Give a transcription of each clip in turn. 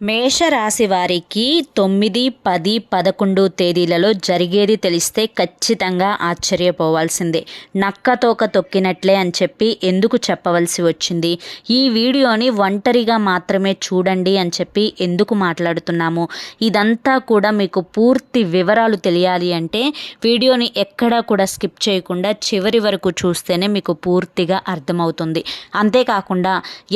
మేషరాశి వారికి తొమ్మిది పది పదకొండు తేదీలలో జరిగేది తెలిస్తే ఖచ్చితంగా ఆశ్చర్యపోవాల్సిందే. నక్కతోక తొక్కినట్లే అని చెప్పి ఎందుకు చెప్పవలసి వచ్చింది? ఈ వీడియోని ఒంటరిగా మాత్రమే చూడండి అని చెప్పి ఎందుకు మాట్లాడుతున్నాము? ఇదంతా కూడా మీకు పూర్తి వివరాలు తెలియాలి అంటే వీడియోని ఎక్కడా కూడా స్కిప్ చేయకుండా చివరి వరకు చూస్తేనే మీకు పూర్తిగా అర్థమవుతుంది. అంతేకాకుండా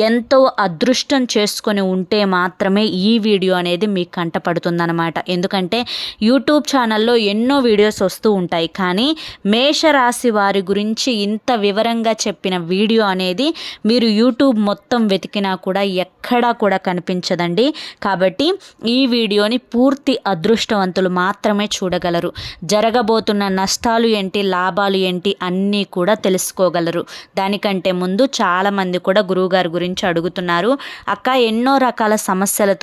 ఎంతో అదృష్టం చేసుకొని ఉంటే మాత్రమే ఈ వీడియో అనేది మీకు కంటపడుతుందనమాట ఎందుకంటే యూట్యూబ్ ఛానల్లో ఎన్నో వీడియోస్ వస్తూ ఉంటాయి. కానీ మేషరాశి వారి గురించి ఇంత వివరంగా చెప్పిన వీడియో అనేది మీరు యూట్యూబ్ మొత్తం వెతికినా కూడా ఎక్కడా కూడా కనిపించదండి. కాబట్టి ఈ వీడియోని పూర్తి అదృష్టవంతులు మాత్రమే చూడగలరు. జరగబోతున్న నష్టాలు ఏంటి లాభాలు ఏంటి అన్నీ కూడా తెలుసుకోగలరు. దానికంటే ముందు చాలామంది కూడా గురువుగారి గురించి అడుగుతున్నారు. అక్క ఎన్నో రకాల సమస్యలతో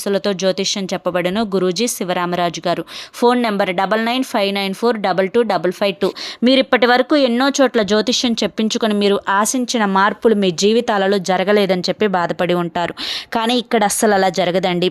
ఆశీస్సులతో జ్యోతిష్యం చెప్పబడను గురూజీ శివరామరాజు గారు. Phone number double nine five nine four double two double five two. మీరు ఇప్పటి వరకు ఎన్నో చోట్ల జ్యోతిష్యం చెప్పించుకొని మీరు ఆశించిన మార్పులు మీ జీవితాలలో జరగలేదని చెప్పి బాధపడి ఉంటారు. కానీ ఇక్కడ అస్సలు అలా జరగదండి.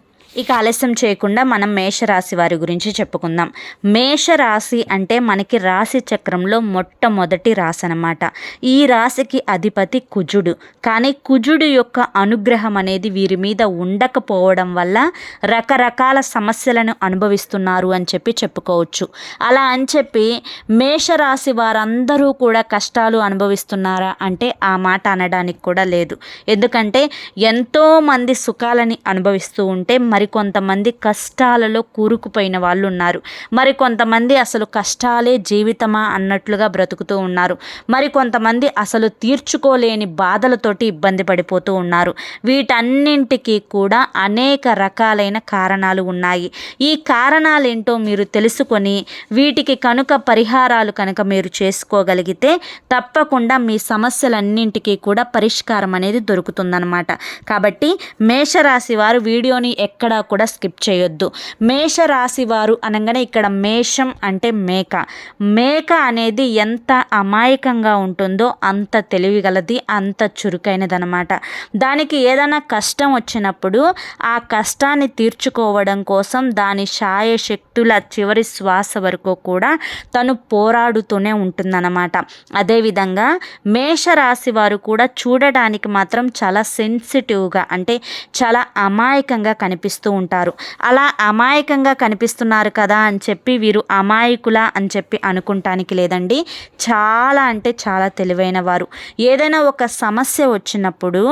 ఇక ఆలస్యం చేయకుండా మనం మేషరాశి వారి గురించి చెప్పుకుందాం. మేషరాశి అంటే మనకి రాశి చక్రంలో మొట్టమొదటి రాశి అనమాట ఈ రాశికి అధిపతి కుజుడు. కానీ కుజుడు యొక్క అనుగ్రహం అనేది వీరి మీద ఉండకపోవడం వల్ల రకరకాల సమస్యలను అనుభవిస్తున్నారు అని చెప్పి చెప్పుకోవచ్చు. అలా అని చెప్పి మేషరాశి వారందరూ కూడా కష్టాలు అనుభవిస్తున్నారా అంటే ఆ మాట అనడానికి కూడా లేదు. ఎందుకంటే ఎంతోమంది సుఖాలని అనుభవిస్తూ ఉంటే మరికొంతమంది కష్టాలలో కూరుకుపోయిన వాళ్ళు ఉన్నారు మరికొంతమంది అసలు కష్టాలే జీవితమా అన్నట్లుగా బ్రతుకుతూ ఉన్నారు. మరికొంతమంది అసలు తీర్చుకోలేని బాధలతోటి ఇబ్బంది పడిపోతూ ఉన్నారు. వీటన్నింటికి కూడా అనేక రకాలైన కారణాలు ఉన్నాయి. ఈ కారణాలు ఏంటో మీరు తెలుసుకొని వీటికి కనుక పరిహారాలు కనుక మీరు చేసుకోగలిగితే తప్పకుండా మీ సమస్యలన్నింటికీ కూడా పరిష్కారం అనేది దొరుకుతుందన్నమాట. కాబట్టి మేషరాశి వారు వీడియోని ఎక్కడ కూడా స్కిప్ చేయొద్దు. మేషరాశి వారు అనగానే ఇక్కడ మేషం అంటే మేక. మేక అనేది ఎంత అమాయకంగా ఉంటుందో అంత తెలివిగలది అంత చురుకైనదనమాట. దానికి ఏదైనా కష్టం వచ్చినప్పుడు ఆ కష్టాన్ని తీర్చుకోవడం కోసం దాని శాయశక్తుల చివరి శ్వాస వరకు కూడా తను పోరాడుతూనే ఉంటుందన్నమాట అదేవిధంగా మేషరాశి వారు కూడా చూడడానికి మాత్రం చాలా సెన్సిటివ్గా అంటే చాలా అమాయకంగా కనిపిస్తుంది కనిపిస్తూ ఉంటారు. అలా అమాయకంగా కనిపిస్తున్నారు కదా అని చెప్పి వీరు అమాయకుల అని చెప్పి అనుకుంటానికి లేదండి. చాలా అంటే చాలా తెలివైన వారు. ఏదైనా ఒక సమస్య వచ్చినప్పుడు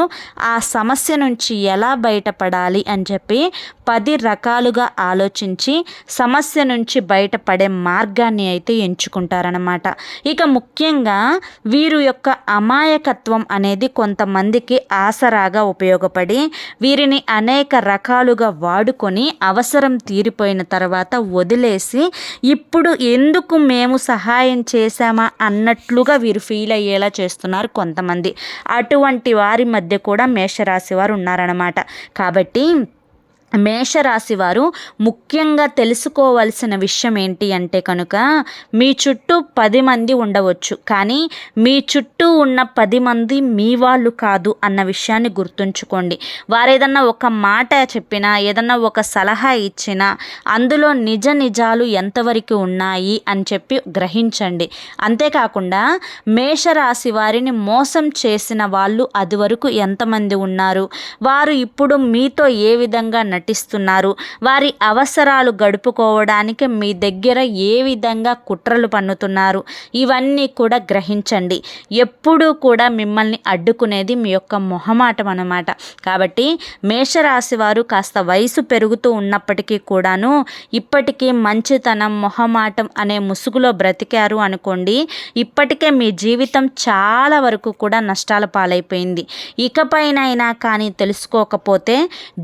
ఆ సమస్య నుంచి ఎలా బయటపడాలి అని చెప్పి పది రకాలుగా ఆలోచించి సమస్య నుంచి బయటపడే మార్గాన్ని అయితే ఎంచుకుంటారనమాట ఇక ముఖ్యంగా వీరు యొక్క అమాయకత్వం అనేది కొంతమందికి ఆసరాగా ఉపయోగపడి వీరిని అనేక రకాలుగా వాడుకొని అవసరం తీరిపోయిన తర్వాత వదిలేసి ఇప్పుడు ఎందుకు మేము సహాయం చేశామా అన్నట్లుగా వీరు ఫీల్ అయ్యేలా చేస్తున్నారు కొంతమంది. అటువంటి వారి మధ్య కూడా మేషరాశి వారు ఉన్నారన్నమాట. కాబట్టి మేషరాశి వారు ముఖ్యంగా తెలుసుకోవలసిన విషయం ఏంటి అంటే కనుక మీ చుట్టూ పది మంది ఉండవచ్చు. కానీ మీ చుట్టూ ఉన్న పది మంది మీ వాళ్ళు కాదు అన్న విషయాన్ని గుర్తుంచుకోండి. వారు ఏదన్నా ఒక మాట చెప్పినా ఏదన్నా ఒక సలహా ఇచ్చినా అందులో నిజ నిజాలు ఎంతవరకు ఉన్నాయి అని చెప్పి గ్రహించండి. అంతేకాకుండా మేషరాశి వారిని మోసం చేసిన వాళ్ళు అది వరకు ఎంతమంది ఉన్నారు? వారు ఇప్పుడు మీతో ఏ విధంగా నటిస్తున్నారు. వారి అవసరాలు గడుపుకోవడానికి మీ దగ్గర ఏ విధంగా కుట్రలు పన్నుతున్నారు? ఇవన్నీ కూడా గ్రహించండి. ఎప్పుడూ కూడా మిమ్మల్ని అడ్డుకునేది మీ యొక్క మొహమాటం అన్నమాట. కాబట్టి మేషరాశి వారు కాస్త వయసు పెరుగుతూ ఉన్నప్పటికీ కూడాను ఇప్పటికీ మంచితనం మొహమాటం అనే ముసుగులో బ్రతికారు అనుకోండి ఇప్పటికే మీ జీవితం చాలా వరకు కూడా నష్టాల పాలైపోయింది. ఇకపైనైనా కానీ తెలుసుకోకపోతే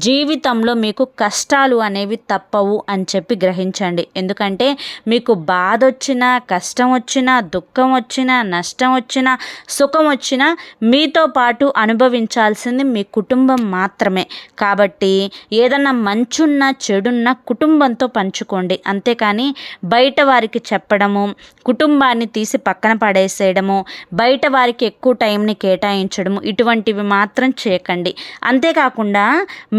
జీవితంలో మీకు కష్టాలు అనేవి తప్పవు అని చెప్పి గ్రహించండి. ఎందుకంటే మీకు బాధ వచ్చినా కష్టం వచ్చినా దుఃఖం వచ్చినా నష్టం వచ్చినా సుఖం వచ్చినా మీతో పాటు అనుభవించాల్సింది మీ కుటుంబం మాత్రమే. కాబట్టి ఏదన్నా మంచున్నా చెడున్నా కుటుంబంతో పంచుకోండి. అంతేకాని బయట వారికి చెప్పడము కుటుంబాన్ని తీసి పక్కన పడేసేయడము బయట వారికి ఎక్కువ టైంని కేటాయించడము ఇటువంటివి మాత్రం చేయకండి. అంతేకాకుండా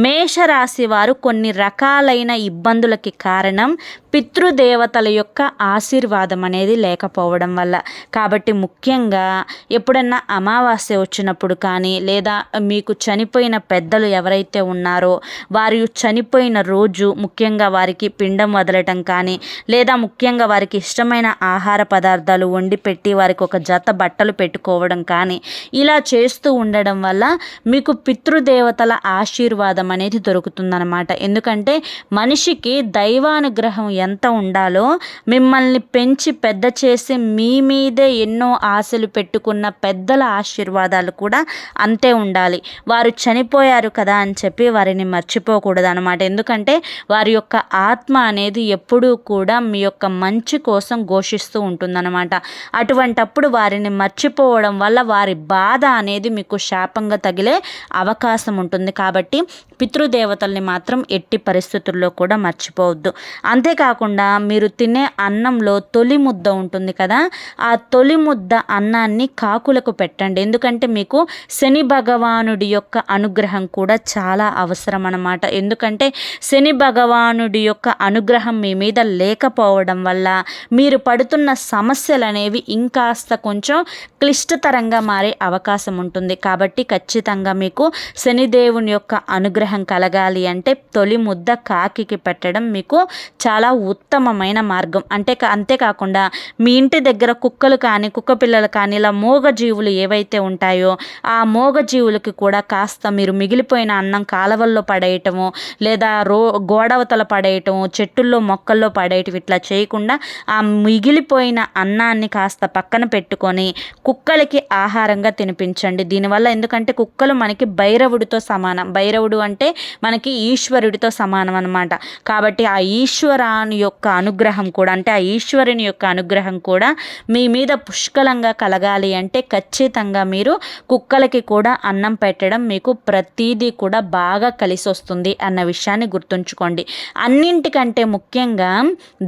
మేషరాశి వారు కొన్ని రకాలైన ఇబ్బందులకి కారణం పితృదేవతల యొక్క ఆశీర్వాదం అనేది లేకపోవడం వల్ల. కాబట్టి ముఖ్యంగా ఎప్పుడన్నా అమావాస్య వచ్చినప్పుడు కానీ లేదా మీకు చనిపోయిన పెద్దలు ఎవరైతే ఉన్నారో వారు చనిపోయిన రోజు ముఖ్యంగా వారికి పిండం వదలటం కానీ లేదా ముఖ్యంగా వారికి ఇష్టమైన ఆహార పదార్థాలు వండి పెట్టి వారికి ఒక జత బట్టలు పెట్టుకోవడం కానీ ఇలా చేస్తూ ఉండడం వల్ల మీకు పితృదేవతల ఆశీర్వాదం అనేది దొరుకుతుందన్నమాట ఎందుకంటే మనిషికి దైవానుగ్రహం ఎంత ఉండాలో మిమ్మల్ని పెంచి పెద్ద చేసి మీ మీదే ఎన్నో ఆశలు పెట్టుకున్న పెద్దల ఆశీర్వాదాలు కూడా అంతే ఉండాలి. వారు చనిపోయారు కదా అని చెప్పి వారిని మర్చిపోకూడదు అనమాట ఎందుకంటే వారి యొక్క ఆత్మ అనేది ఎప్పుడూ కూడా మీ యొక్క మంచి కోసం ఘోషిస్తూ ఉంటుందన్నమాట. అటువంటప్పుడు వారిని మర్చిపోవడం వల్ల వారి బాధ అనేది మీకు శాపంగా తగిలే అవకాశం ఉంటుంది. కాబట్టి పితృదేవతల్ని మాత్రం ఎట్టి పరిస్థితుల్లో కూడా మర్చిపోవద్దు. అంతేకాకుండా మీరు తినే అన్నంలో తొలి ముద్ద ఉంటుంది కదా ఆ తొలి ముద్ద అన్నాన్ని కాకులకు పెట్టండి. ఎందుకంటే మీకు శని భగవానుడి యొక్క అనుగ్రహం కూడా చాలా అవసరం అన్నమాట. ఎందుకంటే శని భగవానుడి యొక్క అనుగ్రహం మీ మీద లేకపోవడం వల్ల మీరు పడుతున్న సమస్యలు అనేవి ఇంకాస్త కొంచెం క్లిష్టతరంగా మారే అవకాశం ఉంటుంది. కాబట్టి ఖచ్చితంగా మీకు శనిదేవుని యొక్క అనుగ్రహం కలగాలి అంటే తొలి ముద్ద కాకికి పెట్టడం మీకు చాలా ఉత్తమమైన మార్గం. అంటే అంతేకాకుండా మీ ఇంటి దగ్గర కుక్కలు కానీ కుక్క పిల్లలు కానీ ఇలా మూగజీవులు ఏవైతే ఉంటాయో ఆ మూగజీవులకి కూడా కాస్త మీరు మిగిలిపోయిన అన్నం కాలవల్లో పడేయటము లేదా రో గోడవతల పడేయటము చెట్టుల్లో మొక్కల్లో పడేయటం ఇట్లా చేయకుండా ఆ మిగిలిపోయిన అన్నాన్ని కాస్త పక్కన పెట్టుకొని కుక్కలకి ఆహారంగా తినిపించండి. దీనివల్ల ఎందుకంటే కుక్కలు మనకి భైరవుడితో సమానం. భైరవుడు అంటే అంటే మనకి ఈశ్వరుడితో సమానం అనమాట కాబట్టి ఆ ఈశ్వరాని యొక్క అనుగ్రహం కూడా అంటే ఆ ఈశ్వరుని యొక్క అనుగ్రహం కూడా మీ మీద పుష్కలంగా కలగాలి అంటే ఖచ్చితంగా మీరు కుక్కలకి కూడా అన్నం పెట్టడం మీకు ప్రతీదీ కూడా బాగా కలిసి వస్తుంది అన్న విషయాన్ని గుర్తుంచుకోండి. అన్నింటికంటే ముఖ్యంగా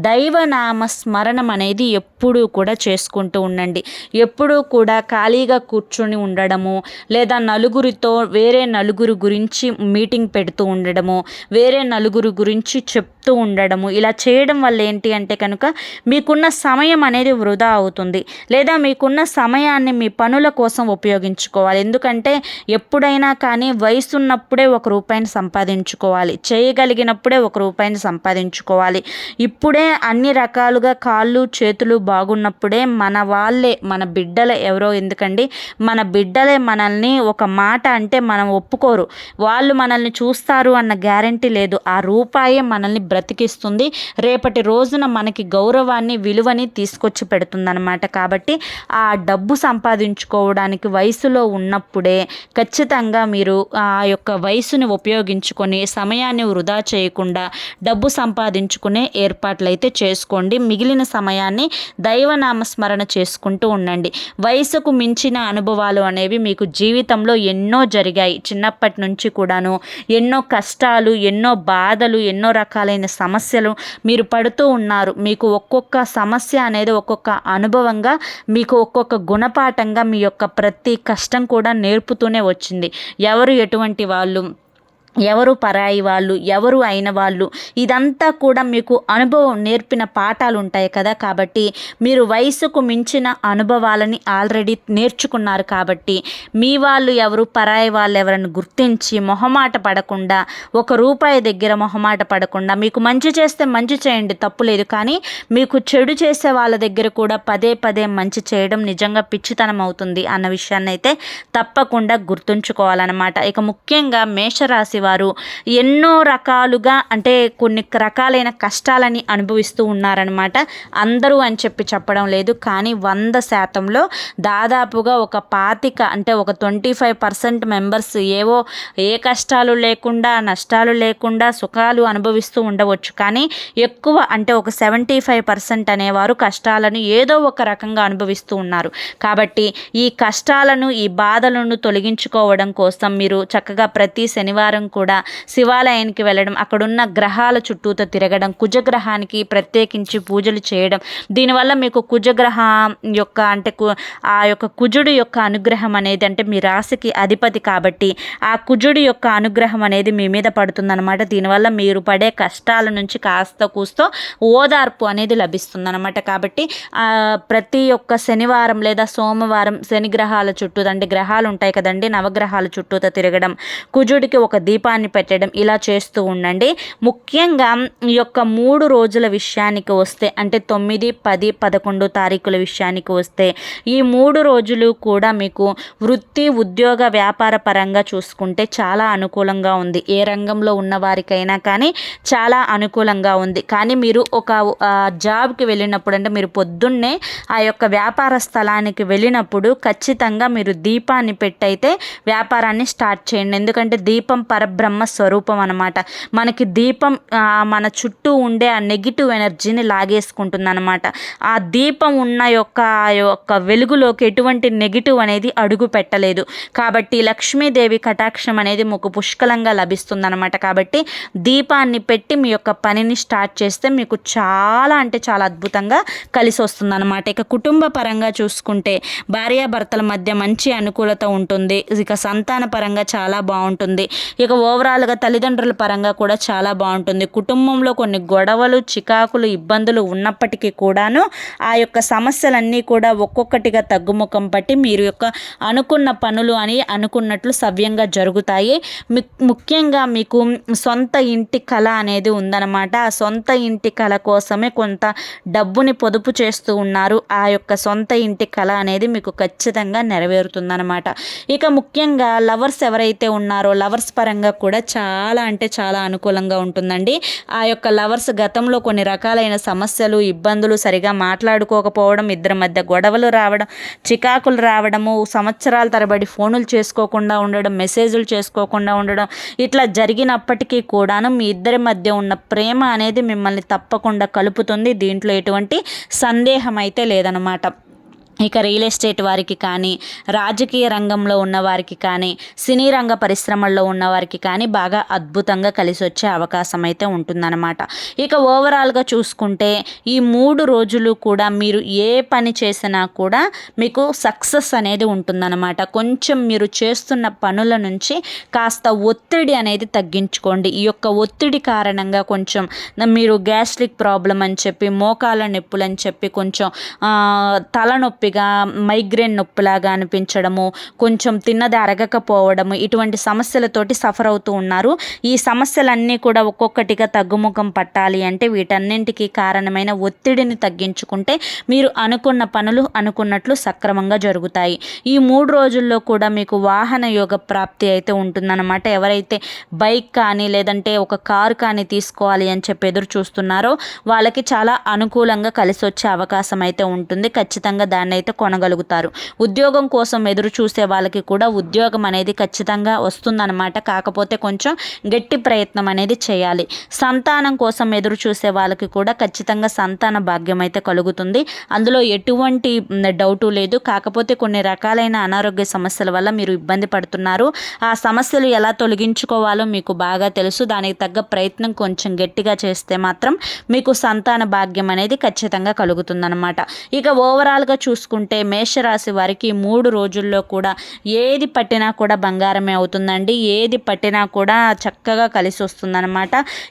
దైవనామ స్మరణం అనేది ఎప్పుడు కూడా చేసుకుంటూ ఉండండి. ఎప్పుడూ కూడా ఖాళీగా కూర్చొని ఉండడము లేదా నలుగురితో వేరే నలుగురు గురించి మీటింగ్ పెడుతూ ఉండడము వేరే నలుగురు గురించి చెప్తూ ఉండడము. ఇలా చేయడం వల్ల ఏంటి అంటే కనుక మీకున్న సమయం అనేది వృధా అవుతుంది. లేదా మీకున్న సమయాన్ని మీ పనుల కోసం ఉపయోగించుకోవాలి. ఎందుకంటే ఎప్పుడైనా కానీ వయసు ఉన్నప్పుడే ఒక రూపాయిని సంపాదించుకోవాలి. చేయగలిగినప్పుడే ఒక రూపాయిని సంపాదించుకోవాలి. ఇప్పుడే అన్ని రకాలుగా కాళ్ళు చేతులు బాగున్నప్పుడే మన వాళ్ళే మన బిడ్డలే ఎవరో ఎందుకండి? మన బిడ్డలే మనల్ని ఒక మాట అంటే మనం ఒప్పుకోరు. వాళ్ళు మనల్ని చూస్తారు అన్న గ్యారంటీ లేదు. ఆ రూపాయే మనల్ని బ్రతికిస్తుంది. రేపటి రోజున మనకి గౌరవాన్ని విలువని తీసుకొచ్చి పెడుతుందన్నమాట. కాబట్టి ఆ డబ్బు సంపాదించుకోవడానికి వయసులో ఉన్నప్పుడే ఖచ్చితంగా మీరు ఆ యొక్క వయసుని ఉపయోగించుకొని సమయాన్ని వృధా చేయకుండా డబ్బు సంపాదించుకునే ఏర్పాట్లు అయితే చేసుకోండి. మిగిలిన సమయాన్ని దైవనామస్మరణ చేసుకుంటూ ఉండండి. వయసుకు మించిన అనుభవాలు అనేవి మీకు జీవితంలో ఎన్నో జరిగాయి. చిన్నప్పటి నుంచి కూడాను ఎన్నో కష్టాలు ఎన్నో బాధలు ఎన్నో రకాలైన సమస్యలు మీరు పడుతూ ఉన్నారు. మీకు ఒక్కొక్క సమస్య అనేది ఒక్కొక్క అనుభవంగా మీకు ఒక్కొక్క గుణపాఠంగా మీ యొక్క ప్రతి కష్టం కూడా నేర్పుతూనే వచ్చింది. ఎవరు ఎటువంటి వాళ్ళు? ఎవరు పరాయి వాళ్ళు ఎవరు అయిన వాళ్ళు ఇదంతా కూడా మీకు అనుభవం నేర్పిన పాఠాలు ఉంటాయి కదా కాబట్టి మీరు వయసుకు మించిన అనుభవాలని ఆల్రెడీ నేర్చుకున్నారు కాబట్టి మీ వాళ్ళు ఎవరు పరాయి వాళ్ళు ఎవరని గుర్తించి మొహమాట పడకుండా ఒక రూపాయి దగ్గర మొహమాట పడకుండా మీకు మంచి చేస్తే మంచి చేయండి తప్పు లేదు కానీ మీకు చెడు చేసే వాళ్ళ దగ్గర కూడా పదే పదే మంచి చేయడం నిజంగా పిచ్చితనం అవుతుంది అన్న విషయాన్ని అయితే తప్పకుండా గుర్తుంచుకోవాలన్నమాట. ఇక ముఖ్యంగా మేషరాశి వారు ఎన్నో రకాలుగా అంటే కొన్ని రకాలైన కష్టాలని అనుభవిస్తూ ఉన్నారనమాట అందరూ అని చెప్పి చెప్పడం లేదు. కానీ వంద శాతంలో దాదాపుగా ఒక పాతిక అంటే ఒక ట్వంటీ ఫైవ్ పర్సెంట్ మెంబర్స్ ఏవో ఏ కష్టాలు లేకుండా నష్టాలు లేకుండా సుఖాలు అనుభవిస్తూ ఉండవచ్చు. కానీ ఎక్కువ అంటే ఒక సెవెంటీ ఫైవ్ పర్సెంట్ అనేవారు కష్టాలను ఏదో ఒక రకంగా అనుభవిస్తూ ఉన్నారు. కాబట్టి ఈ కష్టాలను ఈ బాధలను తొలగించుకోవడం కోసం మీరు చక్కగా ప్రతి శనివారం కూడా శివాలయానికి వెళ్ళడం అక్కడున్న గ్రహాల చుట్టూతో తిరగడం కుజగ్రహానికి ప్రత్యేకించి పూజలు చేయడం. దీనివల్ల మీకు కుజగ్రహం యొక్క అంటే ఆ యొక్క కుజుడు యొక్క అనుగ్రహం అనేది అంటే మీ రాశికి అధిపతి కాబట్టి ఆ కుజుడు యొక్క అనుగ్రహం అనేది మీ మీద పడుతుందన్నమాట. దీనివల్ల మీరు పడే కష్టాల నుంచి కాస్త కూస్తో ఓదార్పు అనేది లభిస్తుందన్నమాట. కాబట్టి ప్రతి ఒక్క శనివారం లేదా సోమవారం శని గ్రహాల చుట్టూ అంటే గ్రహాలు ఉంటాయి కదండి నవగ్రహాల చుట్టూతో తిరగడం కుజుడికి ఒక దీపాన్ని పెట్టడం ఇలా చేస్తూ ఉండండి. ముఖ్యంగా ఈ యొక్క మూడు రోజుల విషయానికి వస్తే అంటే తొమ్మిది పది పదకొండు తారీఖుల విషయానికి వస్తే ఈ మూడు రోజులు కూడా మీకు వృత్తి ఉద్యోగ వ్యాపార పరంగా చూసుకుంటే చాలా అనుకూలంగా ఉంది. ఏ రంగంలో ఉన్న వారికైనా కానీ చాలా అనుకూలంగా ఉంది. కానీ మీరు ఒక జాబ్కి వెళ్ళినప్పుడు అంటే మీరు పొద్దున్నే ఆ యొక్క వ్యాపార స్థలానికి వెళ్ళినప్పుడు ఖచ్చితంగా మీరు దీపాన్ని పెట్టయితే వ్యాపారాన్ని స్టార్ట్ చేయండి. ఎందుకంటే దీపం పరబ్రహ్మ స్వరూపం అనమాట మనకి దీపం మన చుట్టూ ఉండే ఆ నెగిటివ్ ఎనర్జీని లాగేసుకుంటుంది అనమాట ఆ దీపం ఉన్న యొక్క ఆ యొక్క వెలుగులోకి ఎటువంటి నెగిటివ్ అనేది అడుగు పెట్టలేదు. కాబట్టి లక్ష్మీదేవి కటాక్షం అనేది మీకు పుష్కలంగా లభిస్తుంది అనమాట కాబట్టి దీపాన్ని పెట్టి మీ యొక్క పనిని స్టార్ట్ చేస్తే మీకు చాలా అంటే చాలా అద్భుతంగా కలిసి వస్తుంది అనమాట ఇక కుటుంబ పరంగా చూసుకుంటే భార్యాభర్తల మధ్య మంచి అనుకూలత ఉంటుంది. ఇక సంతాన పరంగా చాలా బాగుంటుంది. ఇక ఓవరాల్గా తల్లిదండ్రుల పరంగా కూడా చాలా బాగుంటుంది. కుటుంబంలో కొన్ని గొడవలు చికాకులు ఇబ్బందులు ఉన్నప్పటికీ కూడాను ఆ యొక్క సమస్యలన్నీ కూడా ఒక్కొక్కటిగా తగ్గుముఖం పట్టి మీరు యొక్క అనుకున్న పనులు అని అనుకున్నట్లు సవ్యంగా జరుగుతాయి. ముఖ్యంగా మీకు సొంత ఇంటి కళ అనేది ఉందన్నమాట. ఆ సొంత ఇంటి కళ కోసమే కొంత డబ్బుని పొదుపు చేస్తూ ఉన్నారు. ఆ యొక్క సొంత ఇంటి కళ అనేది మీకు ఖచ్చితంగా నెరవేరుతుందన్నమాట. ఇక ముఖ్యంగా లవర్స్ ఎవరైతే ఉన్నారో లవర్స్ పరంగా కూడా చాలా అంటే చాలా అనుకూలంగా ఉంటుందండి. ఆ యొక్క లవర్స్ గతంలో కొన్ని రకాలైన సమస్యలు ఇబ్బందులు సరిగా మాట్లాడుకోకపోవడం ఇద్దరి మధ్య గొడవలు రావడం చికాకులు రావడము సంవత్సరాల తరబడి ఫోనులు చేసుకోకుండా ఉండడం మెసేజ్లు చేసుకోకుండా ఉండడం ఇట్లా జరిగినప్పటికీ కూడాను మీ ఇద్దరి మధ్య ఉన్న ప్రేమ అనేది మిమ్మల్ని తప్పకుండా కలుపుతుంది. దీంట్లో ఎటువంటి సందేహం అయితే లేదనమాట ఇక రియల్ ఎస్టేట్ వారికి కానీ రాజకీయ రంగంలో ఉన్నవారికి కానీ సినీ రంగ పరిశ్రమల్లో ఉన్నవారికి కానీ బాగా అద్భుతంగా కలిసి వచ్చే అవకాశం అయితే ఉంటుందన్నమాట. ఇక ఓవరాల్గా చూసుకుంటే ఈ మూడు రోజులు కూడా మీరు ఏ పని చేసినా కూడా మీకు సక్సెస్ అనేది ఉంటుందన్నమాట. కొంచెం మీరు చేస్తున్న పనుల నుంచి కాస్త ఒత్తిడి అనేది తగ్గించుకోండి. ఈ యొక్క ఒత్తిడి కారణంగా కొంచెం మీరు గ్యాస్ట్రిక్ ప్రాబ్లం అని చెప్పి మోకాల నొప్పులు అని చెప్పి కొంచెం తలనొప్పి నొప్పిగా మైగ్రేన్ నొప్పిలాగా అనిపించడము కొంచెం తిన్నది అరగకపోవడము ఇటువంటి సమస్యలతోటి సఫర్ అవుతూ ఉన్నారు. ఈ సమస్యలన్నీ కూడా ఒక్కొక్కటిగా తగ్గుముఖం పట్టాలి అంటే వీటన్నింటికి కారణమైన ఒత్తిడిని తగ్గించుకుంటే మీరు అనుకున్న పనులు అనుకున్నట్లు సక్రమంగా జరుగుతాయి. ఈ మూడు రోజుల్లో కూడా మీకు వాహన యోగ ప్రాప్తి అయితే ఉంటుందన్నమాట. ఎవరైతే బైక్ కానీ లేదంటే ఒక కారు కానీ తీసుకోవాలి అని చెప్పి ఎదురు చూస్తున్నారో వాళ్ళకి చాలా అనుకూలంగా కలిసి వచ్చే అవకాశం అయితే ఉంటుంది. ఖచ్చితంగా దాన్ని అయితే కొనగలుగుతారు. ఉద్యోగం కోసం ఎదురు చూసే వాళ్ళకి కూడా ఉద్యోగం అనేది ఖచ్చితంగా వస్తుందన్నమాట. కాకపోతే కొంచెం గట్టి ప్రయత్నం అనేది చేయాలి. సంతానం కోసం ఎదురు చూసే వాళ్ళకి కూడా ఖచ్చితంగా సంతాన భాగ్యం అయితే కలుగుతుంది. అందులో ఎటువంటి డౌటు లేదు. కాకపోతే కొన్ని రకాలైన అనారోగ్య సమస్యల వల్ల మీరు ఇబ్బంది పడుతున్నారు. ఆ సమస్యలు ఎలా తొలగించుకోవాలో మీకు బాగా తెలుసు. దానికి తగ్గ ప్రయత్నం కొంచెం గట్టిగా చేస్తే మాత్రం మీకు సంతాన భాగ్యం అనేది ఖచ్చితంగా కలుగుతుందన్నమాట. ఇక ఓవరాల్గా చూసి చూసుకుంటే మేషరాశి వారికి మూడు రోజుల్లో కూడా ఏది పట్టినా కూడా బంగారమే అవుతుందండి. ఏది పట్టినా కూడా చక్కగా కలిసి వస్తుందన్నమాట.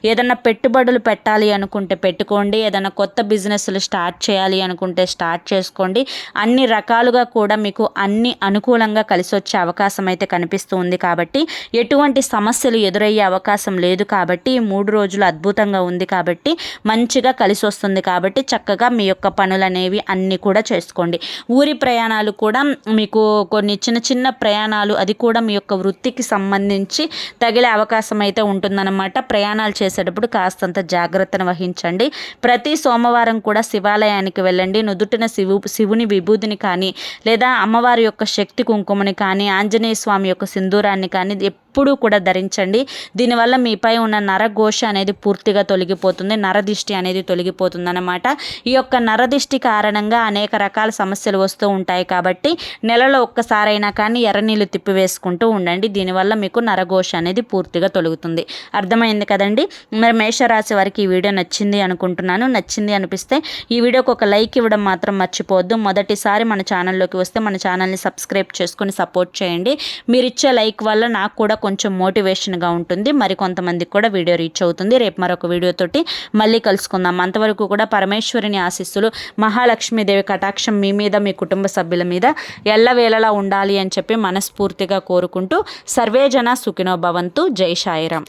ఏదన్నా పెట్టుబడులు పెట్టాలి అనుకుంటే పెట్టుకోండి. ఏదైనా కొత్త బిజినెస్లు స్టార్ట్ చేయాలి అనుకుంటే స్టార్ట్ చేసుకోండి. అన్ని రకాలుగా కూడా మీకు అన్ని అనుకూలంగా కలిసి వచ్చే అవకాశం అయితే కనిపిస్తూ ఉంది కాబట్టి ఎటువంటి సమస్యలు ఎదురయ్యే అవకాశం లేదు కాబట్టి మూడు రోజులు అద్భుతంగా ఉంది కాబట్టి మంచిగా కలిసి వస్తుంది కాబట్టి చక్కగా మీ యొక్క పనులు అనేవి అన్నీ కూడా చేసుకోండి. ఊరి ప్రయాణాలు కూడా మీకు కొన్ని చిన్న చిన్న ప్రయాణాలు అది కూడా మీ యొక్క వృత్తికి సంబంధించి తగిలే అవకాశం అయితే ఉంటుందన్నమాట. ప్రయాణాలు చేసేటప్పుడు కాస్తంత జాగ్రత్తను వహించండి. ప్రతి సోమవారం కూడా శివాలయానికి వెళ్ళండి. నుదుటిన శివు శివుని విభూతిని కానీ లేదా అమ్మవారి యొక్క శక్తి కుంకుమని కానీ ఆంజనేయ స్వామి యొక్క సింధూరాన్ని కానీ ఎప్పుడూ కూడా ధరించండి. దీనివల్ల మీపై ఉన్న నరఘోష అనేది పూర్తిగా తొలగిపోతుంది. నరదిష్టి అనేది తొలగిపోతుంది అనమాట ఈ యొక్క నరదిష్టి కారణంగా అనేక రకాల సమస్యలు వస్తూ ఉంటాయి కాబట్టి నెలలో ఒక్కసారైనా కానీ ఎర్ర నీళ్ళు తిప్పివేసుకుంటూ ఉండండి. దీనివల్ల మీకు నరఘోష అనేది పూర్తిగా తొలుగుతుంది. అర్థమైంది కదండి? మరి మేషరాశి వారికి ఈ వీడియో నచ్చింది అనుకుంటున్నాను. నచ్చింది అనిపిస్తే ఈ వీడియోకి ఒక లైక్ ఇవ్వడం మాత్రం మర్చిపోవద్దు. మొదటిసారి మన ఛానల్లోకి వస్తే మన ఛానల్ని సబ్స్క్రైబ్ చేసుకొని సపోర్ట్ చేయండి. మీరు ఇచ్చే లైక్ వల్ల నాకు కూడా కొంచెం మోటివేషన్గా ఉంటుంది. మరి కొంతమందికి కూడా వీడియో రీచ్ అవుతుంది. రేపు మరొక వీడియోతోటి మళ్ళీ కలుసుకుందాం. అంతవరకు కూడా పరమేశ్వరిని ఆశీస్సులు మహాలక్ష్మీదేవి కటాక్షం మీ మీద మీ కుటుంబ సభ్యుల మీద ఎల్లవేళలా ఉండాలి అని చెప్పి మనస్ఫూర్తిగా కోరుకుంటూ సర్వేజన సుఖినో భవంతు. జై సాయిరాం